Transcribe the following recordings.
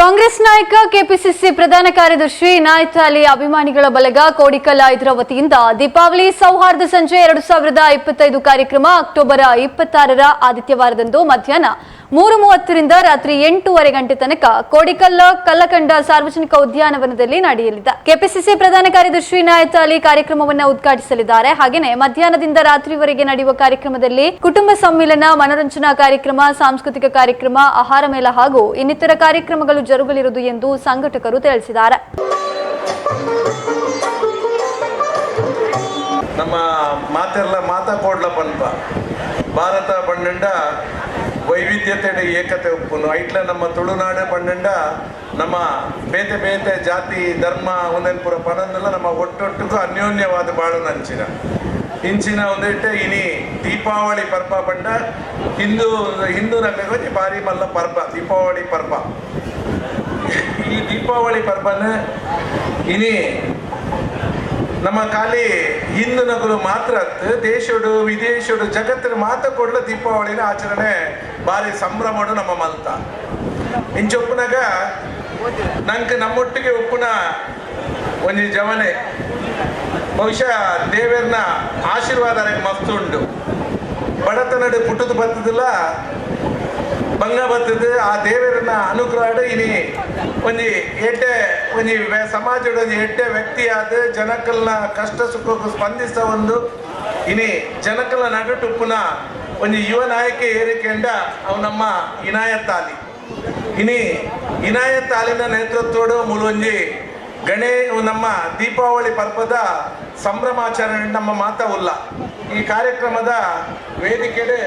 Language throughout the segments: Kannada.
ಕಾಂಗ್ರೆಸ್ ನಾಯಕ ಕೆಪಿಸಿಸಿ ಪ್ರಧಾನ ಕಾರ್ಯದರ್ಶಿ ನಾಯತ್ ಅಲಿ ಅಭಿಮಾನಿಗಳ ಬಳಗ ಕೋಡಿಕಲ್ ಇದರ ವತಿಯಿಂದ ದೀಪಾವಳಿ ಸೌಹಾರ್ದ ಸಂಜೆ ಎರಡು ಸಾವಿರದ ಇಪ್ಪತ್ತೈದು ಕಾರ್ಯಕ್ರಮ ಅಕ್ಟೋಬರ್ ಇಪ್ಪತ್ತಾರರ ಆದಿತ್ಯವಾರದಂದು ಮಧ್ಯಾಹ್ನ ಮೂರು ಮೂವತ್ತರಿಂದ ರಾತ್ರಿ ಎಂಟೂವರೆ ಗಂಟೆ ತನಕ ಕೋಡಿಕಲ್ಲ ಕಲ್ಲಕಂಡ ಸಾರ್ವಜನಿಕ ಉದ್ಯಾನವನದಲ್ಲಿ ನಡೆಯಲಿದೆ. ಕೆಪಿಸಿಸಿ ಪ್ರಧಾನ ಕಾರ್ಯದರ್ಶಿ ನಾಯತ ಅಲಿ ಕಾರ್ಯಕ್ರಮವನ್ನು ಉದ್ಘಾಟಿಸಲಿದ್ದಾರೆ. ಹಾಗೆಯೇ ಮಧ್ಯಾಹ್ನದಿಂದ ರಾತ್ರಿವರೆಗೆ ನಡೆಯುವ ಕಾರ್ಯಕ್ರಮದಲ್ಲಿ ಕುಟುಂಬ ಸಮ್ಮಿಲನ, ಮನೋರಂಜನಾ ಕಾರ್ಯಕ್ರಮ, ಸಾಂಸ್ಕೃತಿಕ ಕಾರ್ಯಕ್ರಮ, ಆಹಾರ ಮೇಳ ಹಾಗೂ ಇನ್ನಿತರ ಕಾರ್ಯಕ್ರಮಗಳು ಜರುಗಲಿರುವುದು ಎಂದು ಸಂಘಟಕರು ತಿಳಿಸಿದ್ದಾರೆ. ನಮ್ಮ ಮಾತೆಲ್ಲ ಮಾತಾಕೋಡ್ಲ ಪನ್ಪ ಭಾರತ ಪಂಡಂಡ ವೈವಿಧ್ಯತೆ ಏಕತೆ ಉಪ್ಪುನು ಐಟ್ಲ ನಮ್ಮ ತುಳುನಾಡು ಪಂಡಂಡ, ನಮ್ಮ ಬೇತೆ ಬೇತೆ ಜಾತಿ, ಧರ್ಮ, ಒಂದೇನ್ಪುರ ಪನಂದಲ್ಲ ನಮ್ಮ ಒಟ್ಟೊಟ್ಟಿಗೂ ಅನ್ಯೋನ್ಯವಾದ ಬಾಳು ನಂಚಿನ ಇಂಚಿನ ಒಂದಿಟ್ಟೆ ಇನಿ ದೀಪಾವಳಿ ಪರ್ಬ ಪಂಡ, ಹಿಂದೂ ಹಿಂದೂ ನಮಗೆ ಭಾರಿ ಮಲ್ಲ ಪರ್ಬ ದೀಪಾವಳಿ ಪರ್ಬ ಈ ದೀಪಾವಳಿ ಪರ್ಬನ ಇನಿ ನಮ್ಮ ಕಾಲಿ ಹಿಂದೂ ನಗರು ಮಾತ್ರ ದೇಶಡು, ವಿದೇಶಡು, ಜಗತ್ತಿನ ಮಾತ ಕೊಡ್ಲ ದೀಪಾವಳಿನ ಆಚರಣೆ ಭಾರಿ ಸಂಭ್ರಮಡು ನಮ್ಮ ಮಲ್ತ ಇಂಚೊಪ್ಪನಾಗ ನಂಗೆ ನಮ್ಮೊಟ್ಟಿಗೆ ಉಪ್ಪುನ ಒಂಜಿ ಜವನೆ. ಬಹುಶಃ ದೇವರನ್ನ ಆಶೀರ್ವಾದ ಮಸ್ತ್ ಉಂಡು. ಬಡತನಡು ಪುಟ್ಟದು ಬರ್ತದಿಲ್ಲ ಬಂಗ ಬರ್ತದೆ ಆ ದೇವರನ್ನ ಅನುಗ್ರಹ ಇನಿ ಒಂಜಿ ಎಡ್ಡೆ ಸಮಾಜದ ಒಂಜಿ ಎಡ್ಡೆ ವ್ಯಕ್ತಿ ಆದ ಜನಕಲ್ನ ಕಷ್ಟ ಸುಖಕ್ಕೂ ಸ್ಪಂದಿಸ ಒಂದು ಇನಿ ಜನಕಲ್ನ ನಡುಟು ಒಂದು ಯುವ ನಾಯಕ ಏರಿಕೆಂಡ ಅವು ನಮ್ಮ ಇನಾಯತ್ ಅಲಿ ಇನಿ ಇನಾಯತ್ ಅಲಿನ ನೇತೃತ್ವಡು ಮುಳುವಂಜಿ ಗಣೇ ನಮ್ಮ ದೀಪಾವಳಿ ಪರ್ವದ ಸಂಭ್ರಮಾಚರಣೆ ನಮ್ಮ ಮಾತ ಉಲ್ಲ. ಈ ಕಾರ್ಯಕ್ರಮದ ವೇದಿಕೆಡೆ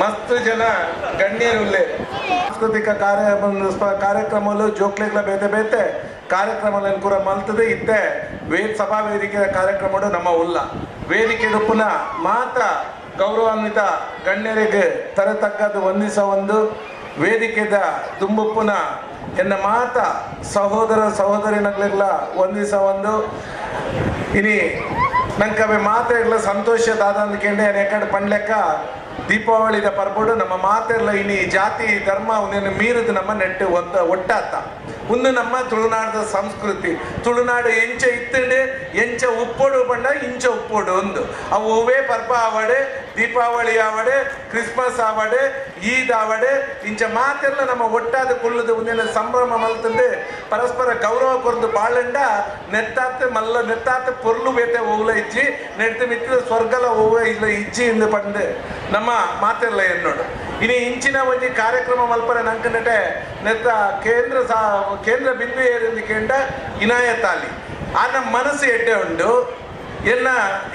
ಮಸ್ತ್ ಜನ ಗಣ್ಯರು ಸಾಂಸ್ಕೃತಿಕ ಕಾರ್ಯ ಕಾರ್ಯಕ್ರಮಗಳು ಜೋಕ್ಲೆಗಳ ಬೇತೆ ಬೇತೆ ಕಾರ್ಯಕ್ರಮ ಕೂಡ ಮಲ್ತದೆ ಇತ್ತೆ ವೇದ ಸಭಾ ವೇದಿಕೆಯ ಕಾರ್ಯಕ್ರಮ ನಮ್ಮ ಉಲ್ಲ. ವೇದಿಕೆ ಪುನಃ ಮಾತ್ರ ಗೌರವಾನ್ವಿತ ಗಣ್ಯರಿಗೆ ತರತಕ್ಕದ್ದು ವಂದಿಸ ಒಂದು ವೇದಿಕೆದ ತುಂಬುಪ್ಪುನ ಎನ್ನ ಮಾತ ಸಹೋದರ ಸಹೋದರಿನಗಳೆಲ್ಲ ವಂದಿಸ ಒಂದು. ಇನಿ ನಂಕವೆ ಮಾತೆಗಳ ಸಂತೋಷ ದಾದಂದ್ಕೆಂಡೆ ಯಾಕಂದ್ರೆ ಪಂಡ್ಲೆಕ್ಕ ದೀಪಾವಳಿದ ಪರ್ಬೋಡು ನಮ್ಮ ಮಾತೆಲ್ಲ ಇನಿ ಜಾತಿ ಧರ್ಮ ಮೀರಿದ ನಮ್ಮ ನೆಟ್ಟು ಒಂದ ಒಟ್ಟಾತ. ಒಂದು ನಮ್ಮ ತುಳುನಾಡದ ಸಂಸ್ಕೃತಿ. ತುಳುನಾಡು ಎಂಚ ಇತ್ತಂಡೆ, ಎಂಚ ಉಪ್ಪೋಡು ಬಂಡ ಇಂಚ ಉಪ್ಪೋಡು ಒಂದು. ಅವು ಹೂವೇ ಆವಡೆ, ದೀಪಾವಳಿ ಆವಡೆ, ಕ್ರಿಸ್ಮಸ್ ಆವಡೆ, ಈದ್ ಆವಡೆ, ಇಂಚ ಮಾತೆಲ್ಲ ನಮ್ಮ ಒಟ್ಟಾದ ಕುಲ್ಲದ ಒಂದಿನ ಸಂಭ್ರಮ ಮಲ್ತಂದೆ, ಪರಸ್ಪರ ಗೌರವ ಕೊರ್ದು ಬಾಳಂಡ ನೆತ್ತಾತ ಮಲ್ಲ, ನೆತ್ತಾತ ಪೊರ್ಲು ಬೇತೆ ಹೋಗ್ಲ ಇಜ್ಜಿ, ನೆಡ್ತು ಮಿತ್ರ ಸ್ವರ್ಗಲ ಹೋಗ ಇಲ್ಲ ಇಜ್ಜಿ ಇಂದ ಪಂಡೆ ನಮ್ಮ ಮಾತೆಲ್ಲ ಎನ್ನೋಡು ಇನಿ ಇಂಚಿನ ಒಂಜಿ ಕಾರ್ಯಕ್ರಮ ಮಲ್ಪರೆ ನಂಕ ನೆಟೆ ನೆತ್ತ ಕೇಂದ್ರ ಸಾ, ಕೇಂದ್ರ ಬಿಂದು ಏರಿಂದು ಕೇಂಡ ಇನಾಯತ್ ಅಲಿ ಆನ ಮನಸ್ಸು ಎಡ್ಡೆ ಉಂಡು. ಎನ್ನ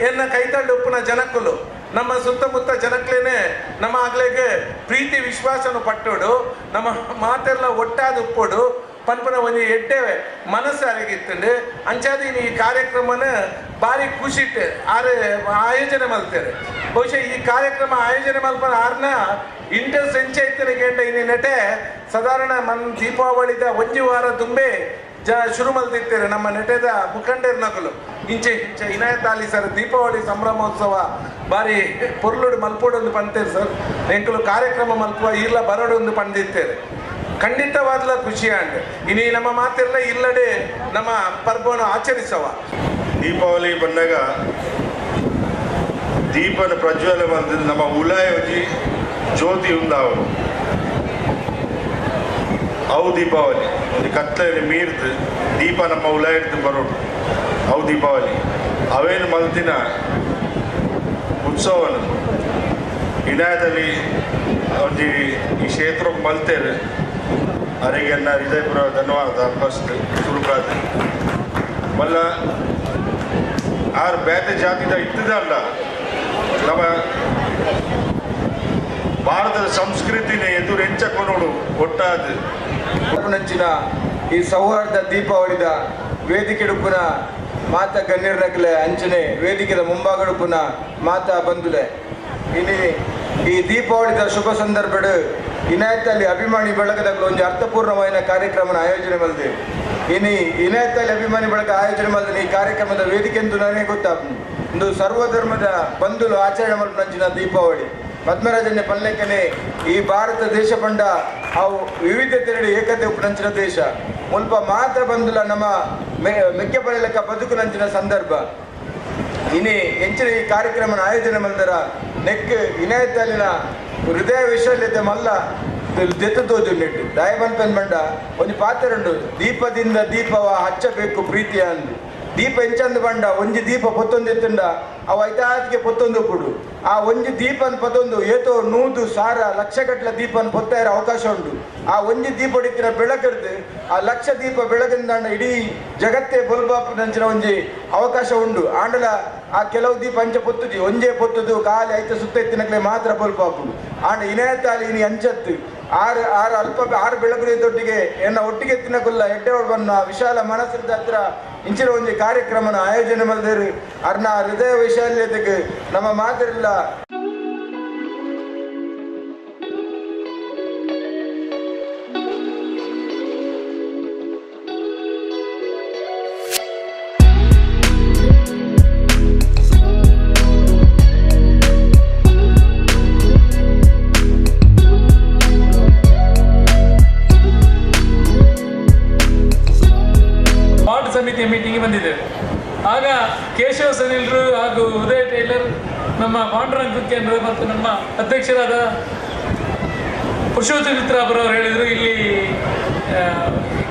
ಎನ್ನ ಕೈತಂಡ ಉಪ್ಪುನ ಜನಕ್ಕಲು. ನಮ್ಮ ಸುತ್ತಮುತ್ತ ಜನಕ್ಲೇನೆ ನಮ್ಮ ಆಗ್ಲೇಗೆ ಪ್ರೀತಿ ವಿಶ್ವಾಸನು ಪಟ್ಟೋಡು. ನಮ್ಮ ಮಾತೆಲ್ಲ ಒಟ್ಟಾದ ಉಪ್ಪೋಡು. ಪನ್ಪನ ಒಂಜಿ ಎಡ್ಡೆ ಮನಸ್ಸು ಅರಗಿತ್ತಂಡು ಅಂಚಾದ ಈ ಕಾರ್ಯಕ್ರಮನ ಭಾರಿ ಖುಷಿಟ್ ಆರೆ ಆಯೋಜನೆ ಮಲ್ತೇವೆ ಬಹುಶಃ ಈ ಕಾರ್ಯಕ್ರಮ ಆಯೋಜನೆ ಮಲ್ಪನ ಆರ್ನ ಇಂಟರ್ ಸಂಚೆ ಗೇಂಡ ಕೇಂಡ ಇನಿ ನೆಟೆ ಸಾಧಾರಣ ಮನ್ ದೀಪಾವಳಿದ ಒಂಜಿ ವಾರ ತುಂಬೆ ಜ ಶುರು ಮಲ್ತಿರ್ತೇವೆ ನಮ್ಮ ನೆಟೆದ ಮುಖಂಡರ ನಕಲು. ಇಂಚೆ ಇಂಚೆ ಇನಾಯತ್ ಅಲಿ ಸರ್ ದೀಪಾವಳಿ ಸಂಭ್ರಮೋತ್ಸವ ಬಾರಿ ಪೊರ್ಲುಡು ಮಲ್ಪೋಡೊಂದು ಪಂತೇರು ಸರ್. ಎಂಕಲು ಕಾರ್ಯಕ್ರಮ ಮಲ್ಪುವ ಇಲ್ಲ ಬರೋಡೊಂದು ಪಂದಿರ್ತೇವೆ ಖಂಡಿತವಾದ್ಲ ಖುಷಿ ಅಂಡ್ ಇನಿ ನಮ್ಮ ಮಾತೆಲ್ಲ ಇಲ್ಲಡೆ ನಮ್ಮ ಪರ್ಬವನ್ನು ಆಚರಿಸವ. ದೀಪಾವಳಿ ಬಂದಾಗ ದೀಪನ ಪ್ರಜ್ವಲ ಬಂದ ನಮ್ಮ ಉಲಾಯ ಒಂಜಿ ಜ್ಯೋತಿ ಉಂದಾವನು ಅವು ದೀಪಾವಳಿ. ಕತ್ತಲೆ ಮೀರ್ದು ದೀಪ ನಮ್ಮ ಉಲಾಯ ಹಿಡ್ದು ಬರೋಡು ಅವು ದೀಪಾವಳಿ. ಅವೇನು ಮಲ್ತಿನ ಉತ್ಸವನು ಇನಾಯದಲ್ಲಿ ಒಂದು ಈ ಕ್ಷೇತ್ರ ಮಲ್ತೇರು ಅವರಿಗೆ ನನ್ನ ಹೃದಯಪೂರ್ವ ಧನ್ಯವಾದ ಫಸ್ಟ್ ಸುರುಕಾದ ಮಲ್ಲ, ಆರು ಬೇತೆ ಜಾತಿದ ಇದ್ದದಲ್ಲ ನಮ್ಮ ಭಾರತದ ಸಂಸ್ಕೃತಿನ ಎದುರು ಕೊನೋಡು ಒಟ್ಟಾದ ಈ ಸೌಹಾರ್ದ ದೀಪಾವಳಿದ ವೇದಿಕೆಡುಪುನ ಮಾತ ಗಣ್ಯರ್ನಕ್ಲೆ ಅಂಚನೆ, ವೇದಿಕೆದ ಮುಂಭಾಗಡುಪುನ ಮಾತ ಬಂದುಲೆ. ಇನ್ನು ಈ ದೀಪಾವಳಿದ ಶುಭ ಸಂದರ್ಭಡ್ ಇನಾಯತ್ ಅಲಿ ಅಭಿಮಾನಿ ಬಳಗದ ಒಂದು ಅರ್ಥಪೂರ್ಣವಾದ ಕಾರ್ಯಕ್ರಮನ ಆಯೋಜನೆ ಮಾಡಿದೆ. ಇನಿ ಇನಾಯತ್ ಅಲಿ ಅಭಿಮಾನಿ ಬಳಗ ಆಯೋಜನೆ ಮಾಡಿದ ಈ ಕಾರ್ಯಕ್ರಮದ ವೇದಿಕೆ ಎಂದು ನನಗೆ ಗೊತ್ತಾಗ್ತದೆ ಒಂದು ಸರ್ವಧರ್ಮದ ಬಂಧುಲು ಆಚರಣೆ ಮಲ್ಪನಂಚಿನ ದೀಪಾವಳಿ. ಪದ್ಮರಾಜನ್ಯ ಪಲ್ಲೆಕನೆ ಈ ಭಾರತ ದೇಶ ಪಂಡ ಅವು ವಿವಿಧತೆರಡು ಏಕತೆ ಉಪನಂಚಿನ ದೇಶ. ಮುಲ್ಪ ಮಾತ್ರ ಬಂದುಲ ನಮ್ಮ ಮೆಕ್ಕೆ ಪಡೆಯಲಕ್ಕ ಬದುಕು ನಂಚಿನ ಸಂದರ್ಭ. ಇನಿ ಎಂಚಿನ ಈ ಕಾರ್ಯಕ್ರಮನ ಆಯೋಜನೆ ಮಾಡಿದರ ನೆಕ್ ಇನಾಯತಲ್ಲಿನ ಹೃದಯ ವಿಶಾಲ್ಯತೆ ಮಲ್ಲ ತೋಜು ನೆಟ್ಟು. ದಯಬನ್ ಪೆನ್ ಬಂಡ, ಒಂದು ಪಾತ್ರ ಉಂಡು ದೀಪದಿಂದ ದೀಪವ ಹಚ್ಚಬೇಕು ಪ್ರೀತಿಯ ದೀಪ ಎಂಚಂದು ಬಂಡ, ಒಂಜಿ ದೀಪ ಪೊತ್ತೊಂದು ಎತ್ತುಂಡ ಅವ ಐತಾತಿಗೆ ಪೊತ್ತೊಂದು ಕೊಡು. ಆ ಒಂಜಿ ದೀಪನ್ ಪದೊಂದು ಏತೋ ನೂದು ಸಾರ ಲಕ್ಷಗಟ್ಟಲೆ ದೀಪನ್ ಪೊತ್ತ ಇರೋ ಅವಕಾಶ ಉಂಟು. ಆ ಒಂಜಿ ದೀಪ ಹೊಡಿತಿನ ಆ ಲಕ್ಷ ದೀಪ ಬೆಳಗಿಂದ ಇಡೀ ಜಗತ್ತೇ ಬಲ್ಬಾಪ್ ನಂಚಿನ ಒಂಜಿ ಅವಕಾಶ ಉಂಡು ಆಂಡಲ ಆ ಕೆಲವು ದೀಪ ಅಂಚೆ ಪೊತ್ತುಜಿ ಒಂಜೇ ಪೊತ್ತುದು, ಕಾಲಿ ಐತ ಸುತ್ತ ಎತ್ತಿನಕ್ಲೆ ಮಾತ್ರ ಬಲ್ಬಾಪು ಆಂಡ ಇನೇತಾಲಿ ಇನಿ ಅಂಚತ್ತು. ಆರು ಆರು ಅಲ್ಪ, ಆರು ಬೆಳಗುರಿಯದೊಟ್ಟಿಗೆ ಎನ್ನ ಒಟ್ಟಿಗೆ ತಿನ್ನಕುಲ್ಲ ಎಡ್ಡೆ ಬನ್ನ ವಿಶಾಲ ಮನಸ್ಸಿನ ಹತ್ರ ಇಂಚಿನ ಒಂದು ಕಾರ್ಯಕ್ರಮನ ಆಯೋಜನೆ ಮಾಡಿದರೆ ಅರ್ನ ಹೃದಯ ವೈಶಾಲ್ಯತೆಗೆ ನಮ್ಮ ಮಾತಿರಲ್ಲ. ಪಾಂಡುರಂಗ ಅಂದರೆ ಮತ್ತು ನಮ್ಮ ಅಧ್ಯಕ್ಷರಾದ ಪುರುಷೋತ್ತ ಮಿತ್ರ ಅವರು ಹೇಳಿದರು, ಇಲ್ಲಿ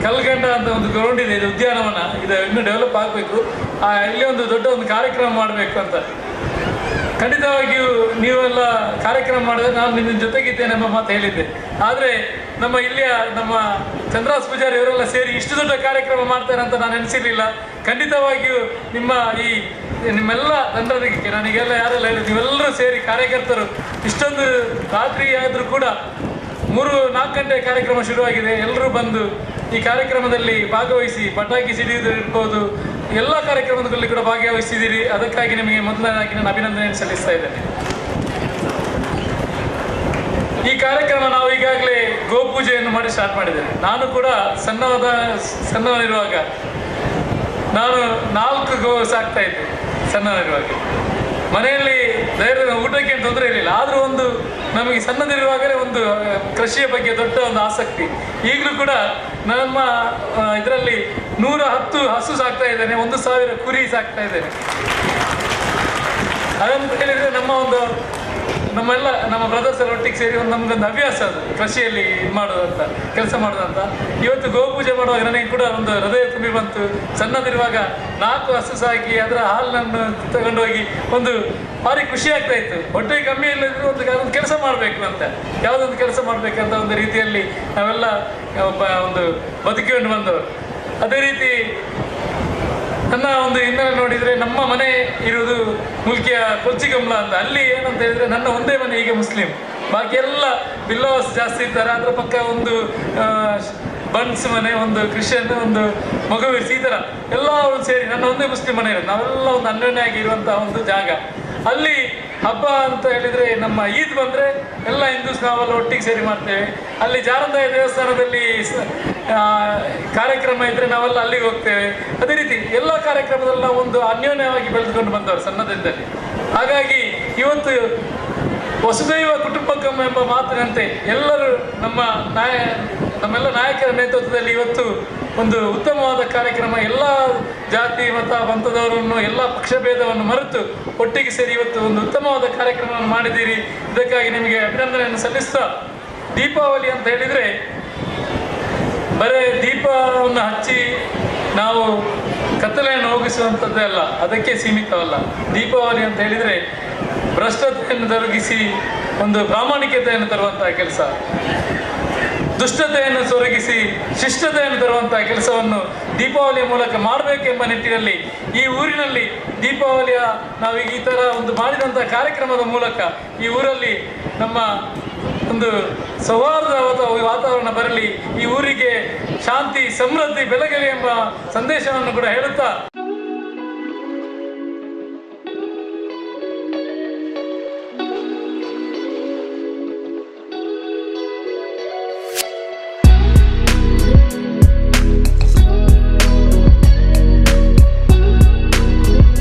ಕಲ್ಗಂಡ ಅಂತ ಒಂದು ಗ್ರೌಂಡ್ ಇದೆ, ಇದು ಉದ್ಯಾನವನ. ಇದು ಇನ್ನೂ ಡೆವಲಪ್ ಆಗಬೇಕು. ಆ, ಇಲ್ಲಿ ಒಂದು ದೊಡ್ಡ ಒಂದು ಕಾರ್ಯಕ್ರಮ ಮಾಡಬೇಕು ಅಂತ. ಖಂಡಿತವಾಗಿಯೂ ನೀವೆಲ್ಲ ಕಾರ್ಯಕ್ರಮ ಮಾಡಿದ್ರೆ ನಾನು ನಿನ್ನ ಜೊತೆಗಿದ್ದೇನೆ ಎಂಬ ಮಾತು ಹೇಳಿದ್ದೆ. ಆದರೆ ನಮ್ಮ ಇಲ್ಲಿಯ ನಮ್ಮ ಚಂದ್ರಾಸ್ ಪೂಜಾರಿ ಇವರೆಲ್ಲ ಸೇರಿ ಇಷ್ಟು ದೊಡ್ಡ ಕಾರ್ಯಕ್ರಮ ಮಾಡ್ತಾರೆ ಅಂತ ನಾನು ಎನಿಸಿರಲಿಲ್ಲ ಖಂಡಿತವಾಗಿಯೂ ನಿಮ್ಮ ಈ ನಿಮ್ಮೆಲ್ಲ ತಂಡದಕ್ಕೆ ನನಗೆಲ್ಲ ಯಾರೆಲ್ಲ ಹೇಳಿದ್ರು ನೀವೆಲ್ಲರೂ ಸೇರಿ ಕಾರ್ಯಕರ್ತರು. ಇಷ್ಟೊಂದು ರಾತ್ರಿ ಆದರೂ ಕೂಡ ಮೂರು, ನಾಲ್ಕು ಗಂಟೆ ಕಾರ್ಯಕ್ರಮ ಶುರುವಾಗಿದೆ. ಎಲ್ಲರೂ ಬಂದು ಈ ಕಾರ್ಯಕ್ರಮದಲ್ಲಿ ಭಾಗವಹಿಸಿ ಪಟಾಕಿ ಸಿಡಿಯುವುದು ಇರ್ಬೋದು ಎಲ್ಲ ಕಾರ್ಯಕ್ರಮದಲ್ಲಿ ಕೂಡ ಭಾಗವಹಿಸಿದ್ದೀರಿ. ಅದಕ್ಕಾಗಿ ನಿಮಗೆ ಮೊದಲನೇದಾಗಿ ನಾನು ಅಭಿನಂದನೆ ಸಲ್ಲಿಸ್ತಾ ಇದ್ದೇನೆ. ಈ ಕಾರ್ಯಕ್ರಮ ನಾವು ಈಗಾಗಲೇ ಗೋಪೂಜೆಯನ್ನು ಮಾಡಿ ಸ್ಟಾರ್ಟ್ ಮಾಡಿದ್ದೇನೆ ನಾನು ಕೂಡ ಸಣ್ಣವಾದ ಸಣ್ಣವನಿರುವಾಗ ನಾನು ನಾಲ್ಕು ಗೋ ಸಾಕ್ತಾ ಇದ್ದೆ. ಸಣ್ಣವನಿರುವಾಗ ಮನೆಯಲ್ಲಿ ಧೈರ್ಯ ಊಟಕ್ಕೆ ತೊಂದರೆ ಇರಲಿಲ್ಲ. ಆದರೂ ಒಂದು ನಮಗೆ ಸಣ್ಣದಿರುವಾಗಲೇ ಒಂದು ಕೃಷಿಯ ಬಗ್ಗೆ ದೊಡ್ಡ ಒಂದು ಆಸಕ್ತಿ. ಈಗಲೂ ಕೂಡ ನಮ್ಮ ಇದರಲ್ಲಿ ನೂರ ಹತ್ತು ಹಸು ಸಾಕ್ತಾ ಇದ್ದೇನೆ, ಒಂದು ಸಾವಿರ ಕುರಿ ಸಾಕ್ತಾ ಇದ್ದೇನೆ. ಅದಂತ ಹೇಳಿದರೆ ನಮ್ಮ ಒಂದು ನಮ್ಮೆಲ್ಲ ನಮ್ಮ ಬ್ರದರ್ಸ್ ಎಲ್ಲ ಒಟ್ಟಿಗೆ ಸೇರಿ ಒಂದು ನಮ್ಗೊಂದು ಹವ್ಯಾಸ ಅದು, ಕೃಷಿಯಲ್ಲಿ ಇದು ಮಾಡೋದಂತ ಕೆಲಸ ಮಾಡೋದಂತ ಇವತ್ತು ಗೋಪೂಜೆ ಮಾಡುವಾಗ ನನಗೆ ಕೂಡ ಒಂದು ಹೃದಯ ತುಂಬಿ ಬಂತು. ಸಣ್ಣದಿರುವಾಗ ನಾಲ್ಕು ಹಸು ಸಾಕಿ ಅದರ ಹಾಲನ್ನು ತಗೊಂಡೋಗಿ ಒಂದು ಭಾರಿ ಖುಷಿ ಆಗ್ತಾ ಇತ್ತು. ಹೊಟ್ಟೆ ಕಮ್ಮಿ ಇಲ್ಲದಿದ್ರು ಒಂದು ಒಂದು ಕೆಲಸ ಮಾಡಬೇಕು ಅಂತ. ಯಾವುದೊಂದು ಕೆಲಸ ಮಾಡಬೇಕಂತ ಒಂದು ರೀತಿಯಲ್ಲಿ ನಾವೆಲ್ಲ ಒಂದು ಬದುಕಿಕೊಂಡು ಬಂದವರು. ಅದೇ ರೀತಿ ನನ್ನ ಒಂದು ಹಿನ್ನೆಲೆ ನೋಡಿದರೆ ನಮ್ಮ ಮನೆ ಇರುವುದು ಮುಲ್ಕಿಯ ಕೊಚ್ಚಿಗಂಬ್ಲ ಅಂತ. ಅಲ್ಲಿ ಏನಂತ ಹೇಳಿದ್ರೆ ನನ್ನ ಒಂದೇ ಮನೆ ಈಗ ಮುಸ್ಲಿಂ. ಬಾಕಿ ಎಲ್ಲ ಬಿಲ್ಲೋಸ್ ಜಾಸ್ತಿ ಇದ್ದಾರೆ. ಅದರ ಪಕ್ಕ ಒಂದು ಬನ್ಸ್ ಮನೆ, ಒಂದು ಕ್ರಿಶ್ಚಿಯನ್, ಒಂದು ಮಗುವೀರ್ಸ್, ಈ ಥರ ಎಲ್ಲರೂ ಸೇರಿ ನನ್ನ ಒಂದೇ ಮುಸ್ಲಿಂ ಮನೆ ಇರೋದು. ನಾವೆಲ್ಲ ಒಂದು ಅನ್ಯೋನ್ಯಾಗಿ ಇರುವಂತಹ ಒಂದು ಜಾಗ. ಅಲ್ಲಿ ಹಬ್ಬ ಅಂತ ಹೇಳಿದ್ರೆ ನಮ್ಮ ಈದ್ ಬಂದ್ರೆ ಎಲ್ಲ ಹಿಂದೂಸ್ ನಾವೆಲ್ಲ ಒಟ್ಟಿಗೆ ಸೇರಿ ಮಾಡ್ತೇವೆ. ಅಲ್ಲಿ ಜಾರಂದಾಯ ದೇವಸ್ಥಾನದಲ್ಲಿ ಕಾರ್ಯಕ್ರಮ ಇದ್ರೆ ನಾವೆಲ್ಲ ಅಲ್ಲಿಗೆ ಹೋಗ್ತೇವೆ. ಅದೇ ರೀತಿ ಎಲ್ಲ ಕಾರ್ಯಕ್ರಮದಲ್ಲಿ ನಾವು ಒಂದು ಅನ್ಯೋನ್ಯವಾಗಿ ಬೆಳೆದುಕೊಂಡು ಬಂದವರು ಸಣ್ಣದಿಂದಲೇ ಹಾಗಾಗಿ ಇವತ್ತು ವಸುದೈವ ಕುಟುಂಬಕಂ ಎಂಬ ಮಾತಿನಂತೆ ಎಲ್ಲರೂ ನಮ್ಮ ನಾಯ, ನಮ್ಮೆಲ್ಲ ನಾಯಕರ ನೇತೃತ್ವದಲ್ಲಿ ಇವತ್ತು ಒಂದು ಉತ್ತಮವಾದ ಕಾರ್ಯಕ್ರಮ, ಎಲ್ಲ ಜಾತಿ, ಮತ, ಪಂಥದವರನ್ನು, ಎಲ್ಲ ಪಕ್ಷಭೇದವನ್ನು ಮರೆತು ಒಟ್ಟಿಗೆ ಸೇರಿ ಇವತ್ತು ಒಂದು ಉತ್ತಮವಾದ ಕಾರ್ಯಕ್ರಮವನ್ನು ಮಾಡಿದ್ದೀರಿ. ಇದಕ್ಕಾಗಿ ನಿಮಗೆ ಅಭಿನಂದನೆಯನ್ನು ಸಲ್ಲಿಸ್ತಾ ದೀಪಾವಳಿ ಅಂತ ಹೇಳಿದರೆ ಬರೇ ದೀಪವನ್ನು ಹಚ್ಚಿ ನಾವು ಕತ್ತಲೆಯನ್ನು ಹೋಗಿಸುವಂಥದ್ದೇ ಅಲ್ಲ, ಅದಕ್ಕೆ ಸೀಮಿತವಲ್ಲ. ದೀಪಾವಳಿ ಅಂತ ಹೇಳಿದರೆ ಭ್ರಷ್ಟತೆಯನ್ನು ತೊಲಗಿಸಿ ಒಂದು ಪ್ರಾಮಾಣಿಕತೆಯನ್ನು ತರುವಂತಹ ಕೆಲಸ. ದುಷ್ಟತೆಯನ್ನು ತೊಲಗಿಸಿ ಶಿಷ್ಟತೆಯನ್ನು ತರುವಂತಹ ಕೆಲಸವನ್ನು ದೀಪಾವಳಿಯ ಮೂಲಕ ಮಾಡಬೇಕೆಂಬ ನಿಟ್ಟಿನಲ್ಲಿ ಈ ಊರಿನಲ್ಲಿ ದೀಪಾವಳಿಯ ನಾವು ಈ ಥರ ಒಂದು ಮಾಡಿದಂಥ ಕಾರ್ಯಕ್ರಮದ ಮೂಲಕ ಈ ಊರಲ್ಲಿ ನಮ್ಮ ಒಂದು ಸೌಹಾರ್ದವಾದ ವಾತಾವರಣ ಬರಲಿ ಈ ಊರಿಗೆ ಶಾಂತಿ ಸಮೃದ್ಧಿ ಬೆಳಗಲಿ ಎಂಬ ಸಂದೇಶವನ್ನು ಕೂಡ ಹೇಳುತ್ತಾ